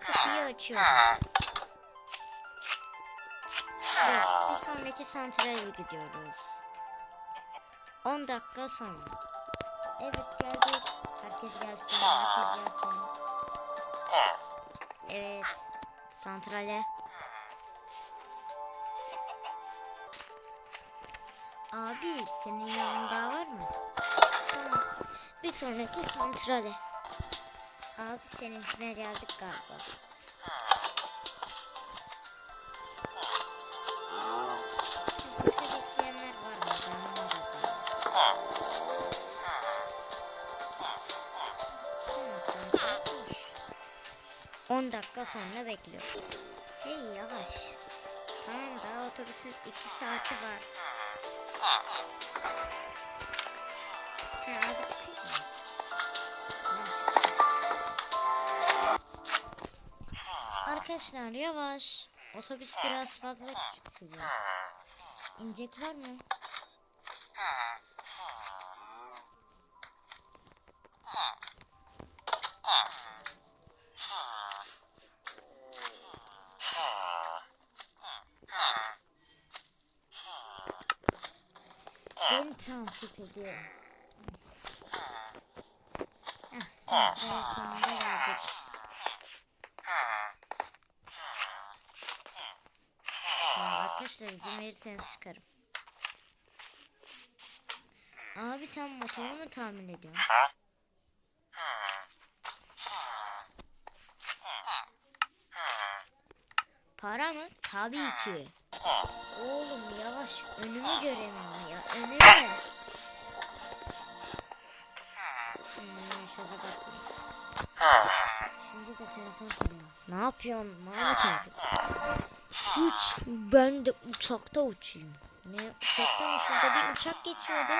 kapıyı açıyorum. Evet, bir sonraki santrale gidiyoruz. 10 dakika sonra. Evet geldik. Herkes gelsin. Herkes gelsin. Evet. Santrale. Abi senin yanında var mı? Tamam. Bir sonraki santrale. Abi seninkine geldik galiba. 10 dakika sonra bekliyorum. Hey yavaş. Tamam daha otobüsün 2 saati var. Arkadaşlar yavaş. Otobüs biraz fazla size. İnecek var mı? Beni takip ediyor. Ah, santraya sonunda geldik. Ya arkadaşlar izin verirseniz çıkarım. Abi sen motoru mu tahmin ediyorsun? Para mı? Tabii ki. Oğlum yavaş önümü göremiyorum ya önümü. Hmm. Şimdi de telefon çalıyor. Ne yapıyorsun Mahmut abi? Hiç ben de uçakta uçayım. Ne uçakta mı? Bir uçak geçiyordu.